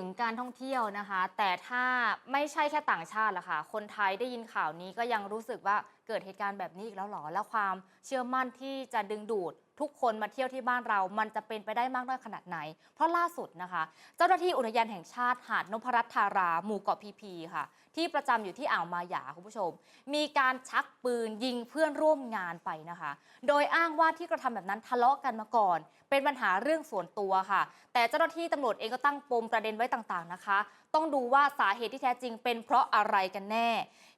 ถึงการท่องเที่ยวนะคะ แต่ถ้าไม่ใช่แค่ต่างชาติละค่ะ คนไทยได้ยินข่าวนี้ก็ยังรู้สึกว่าเกิดเหตุการณ์แบบนี้อีกแล้วหรอ แล้วความเชื่อมั่นที่จะดึงดูดทุกคนมาเที่ยวที่บ้านเรา มันจะเป็นไปได้มากน้อยขนาดไหน เพราะล่าสุดนะคะ เจ้าหน้าที่อุทยานแห่งชาติหาดนพรัตน์ธาราหมู่เกาะพีพีค่ะ ที่ประจำอยู่ที่อ่าวมาหยาคุณผู้ชม มีการชักปืนยิงเพื่อนร่วมงานไปนะคะ โดยอ้างว่าที่กระทำแบบนั้นทะเลาะกันมาก่อน เป็นปัญหาเรื่องส่วนตัวค่ะ แต่เจ้าหน้าที่ตำรวจเองก็ตั้งปมประเด็นไว้ต่างๆนะคะ ต้องดูว่าสาเหตุที่แท้จริงเป็นเพราะอะไรกันแน่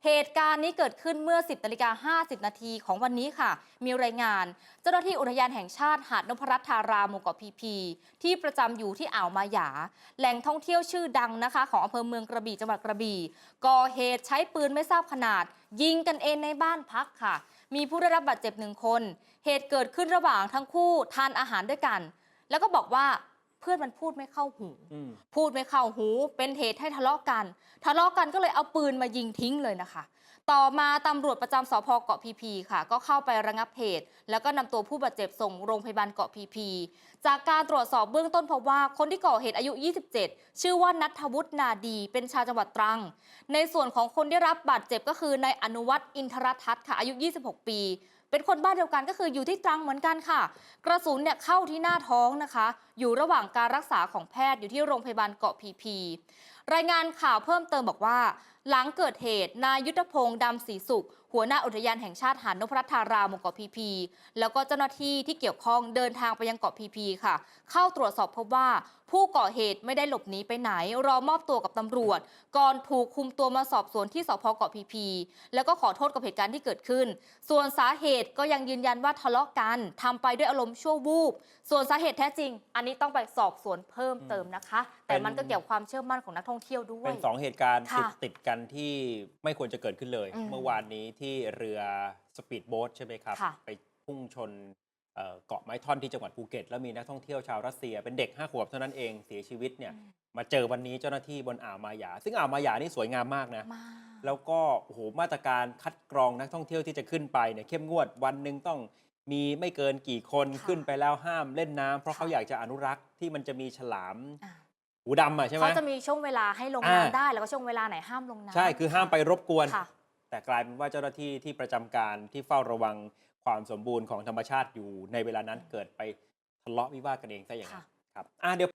เหตุการณ์นี้เกิดขึ้นเมื่อ 10นาฬิกา50นาทีของวันนี้ค่ะ มีรายงาน เจ้าหน้าที่อุทยานแห่งชาติหาดนพรัตน์ธาราหมู่เกาะพีพี ที่ประจำอยู่ที่อ่าวมาหยา แหล่งท่องเที่ยวชื่อดังนะคะ ของอำเภอเมืองกระบี่จังหวัดกระบี่ก่อเหตุใช้ปืนไม่ทราบขนาด ยิงกันเองในบ้านพักค่ะ มีผู้ได้รับบาดเจ็บหนึ่งคน เหตุเกิดขึ้นระหว่างทั้งคู่ทานอาหารด้วยกัน แล้วก็บอกว่า พื่อนมันพูดไม่เข้าหูอืมพูดไม่เข้าหู เป็นเหตุให้ทะเลาะกัน ทะเลาะกันก็เลยเอาปืนมายิงทิ้งเลยนะคะ ต่อมาตำรวจประจำสพเกาะพีพีค่ะ ก็เข้าไประงับเหตุ แล้วก็นำตัวผู้บาดเจ็บส่งโรงพยาบาลเกาะพีพี จากการตรวจสอบเบื้องต้นพบว่าคนที่ก่อเหตุอายุ 27 ชื่อว่านัทวุฒินาดี เป็นชาวจังหวัดตรัง ในส่วนของคนได้รับบาดเจ็บก็คือนายอนุวัฒน์อินทรทัศน์ค่ะอายุ 26 ปีเป็นคนบ้านเดียวกันก็คืออยู่ที่ตรังเหมือนกันค่ะ กระสุนเนี่ยเข้าที่หน้าท้องนะคะ อยู่ระหว่างการรักษาของแพทย์อยู่ที่โรงพยาบาลเกาะพีพี รายงานข่าวเพิ่มเติมบอกว่า หลังเกิดเหตุ นายยุทธพงศ์ดำศรีสุข หัวหน้าอุทยานแห่งชาติหาดนพรัตน์ธารามเกาะพีพี แล้วก็เจ้าหน้าที่ที่เกี่ยวข้องเดินทางไปยังเกาะพีพีค่ะ เข้าตรวจสอบพบว่า ผู้ก่อเหตุไม่ได้หลบหนีไปไหน รอมอบตัวกับตำรวจ ก่อนถูกคุมตัวมาสอบสวนที่สพเกาะพีพี แล้วก็ขอโทษกับเหตุการณ์ที่เกิดขึ้น ส่วนสาเหตุก็ยังยืนยันว่าทะเลาะกันทำไปด้วยอารมณ์ชั่ววูบ ส่วนสาเหตุแท้จริง อันนี้ต้องไปสอบสวนเพิ่มเติมนะคะ แต่มันก็เกี่ยวกับความเชื่อมั่นของนักท่องเที่ยวด้วย เป็นสองเหตุการณ์ค่ะติดติดกันที่ไม่ควรจะเกิดขึ้นเลย อืมเมื่อวานนี้ที่เรือสปีดโบ๊ทใช่ไหมครับ ค่ะ ไปพุ่งชนเอ่อเกาะไม้ท่อนที่จังหวัดภูเก็ต แล้วมีนักท่องเที่ยวชาวรัสเซีย เป็นเด็ก 5 ขวบเท่านั้นเองเสียชีวิตเนี่ยมาเจอวันนี้เจ้าหน้าที่บนอ่าวมาหยา ซึ่งอ่าวมาหยานี่สวยงามมากนะ มากแล้วก็โอ้โหมาตรการคัดกรองนักท่องเที่ยวที่จะขึ้นไปเนี่ยเข้มงวดวันหนึ่งต้องมีไม่เกินกี่คนค่ะขึ้นไปแล้วห้ามเล่นน้ำเพราะค่ะ เขาอยากจะอนุรักษ์ที่มันจะมีฉลาม อะ หูดำอะใช่ไหมเขาจะมีช่วงเวลาให้ลงอ่าน้ำได้ แล้วก็ช่วงเวลาไหนห้ามลงน้ำใช่คือห้ามไปรบกวนค่ะแต่กลายเป็นว่าเจ้าหน้าที่ที่ประจำการที่เฝ้าระวังความสมบูรณ์ของธรรมชาติอยู่ในเวลานั้นเกิดไปทะเลาะวิวาทกันเองซะอย่างนั้นค่ะครับอะเดี๋ยว